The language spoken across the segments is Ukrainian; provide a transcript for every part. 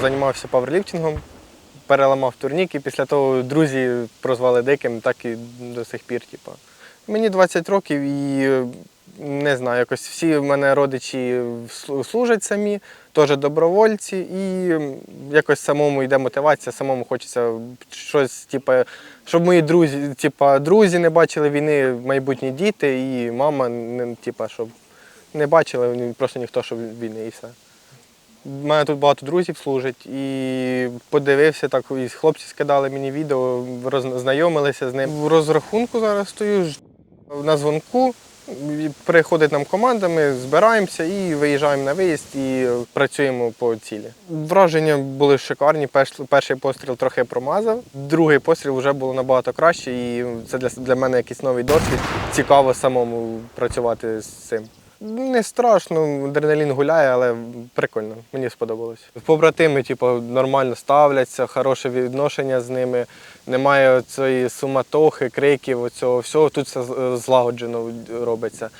займався паверліфтингом, переламав турнік, і після того друзі прозвали диким, так і до сих пір. Типу. Мені 20 років і е, не знаю, якось всі в мене родичі служать самі, теж добровольці, і якось самому йде мотивація, самому хочеться щось, типу, щоб мої друзі, типу, друзі не бачили війни, майбутні діти, і мама, типу, щоб не бачили просто ніхто, щоб війни і все. У мене тут багато друзів служить і подивився, так і хлопці скидали мені відео, роззнайомилися з ним. В розрахунку зараз стою на дзвонку. Приходить нам команда, ми збираємося і виїжджаємо на виїзд і працюємо по цілі. Враження були шикарні. Перший постріл трохи промазав, другий постріл вже було набагато краще, і це для мене якийсь новий досвід. Цікаво самому працювати з цим. Не страшно, адреналін гуляє, але прикольно, мені сподобалось. Побратими, типу, нормально ставляться, хороше відношення з ними. Немає цієї суматохи, криків, оцього всього. Тут все злагоджено робиться.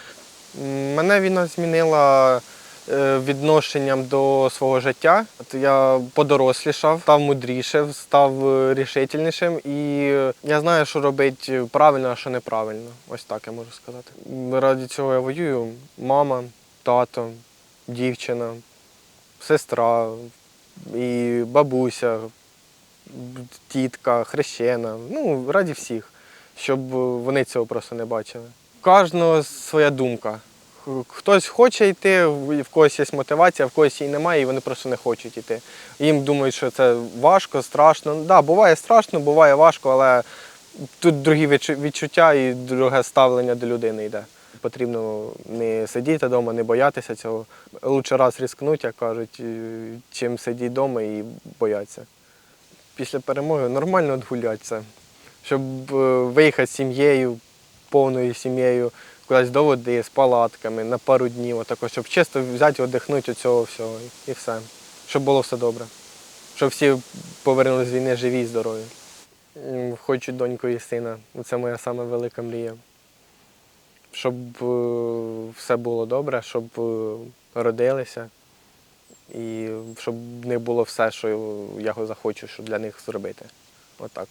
Мене війна змінила відношенням до свого життя. Я подорослішав, став мудрішим, став е, рішительнішим, і е, я знаю, що робити правильно, а що неправильно. Ось так я можу сказати. Ради цього я воюю. Мама, тато, дівчина, сестра і бабуся, тітка, хрещена. Ну, раді всіх, щоб вони цього просто не бачили. У кожного своя думка. Хтось хоче йти, в когось є мотивація, в когось її немає, і вони просто не хочуть йти. Їм думають, що це важко, страшно. Так, да, буває страшно, буває важко, але тут другі відчуття і друге ставлення до людини йде. Потрібно не сидіти вдома, не боятися цього. Лучше раз ризикнути, як кажуть, чим сидіти вдома і боятися. Після перемоги нормально відгулятися, щоб е, виїхати з сім'єю, повною сім'єю, кудись до води, з палатками на пару днів, отако, щоб чисто взяти, віддихнути від цього всього і все. Щоб було все добре. Щоб всі повернулися з війни живі і здорові. Хочу доньку і сина. Це моя сама велика мрія. Щоб е, все було добре, щоб е, родилися. І щоб в них було все, що я захочу, що для них зробити. Отак.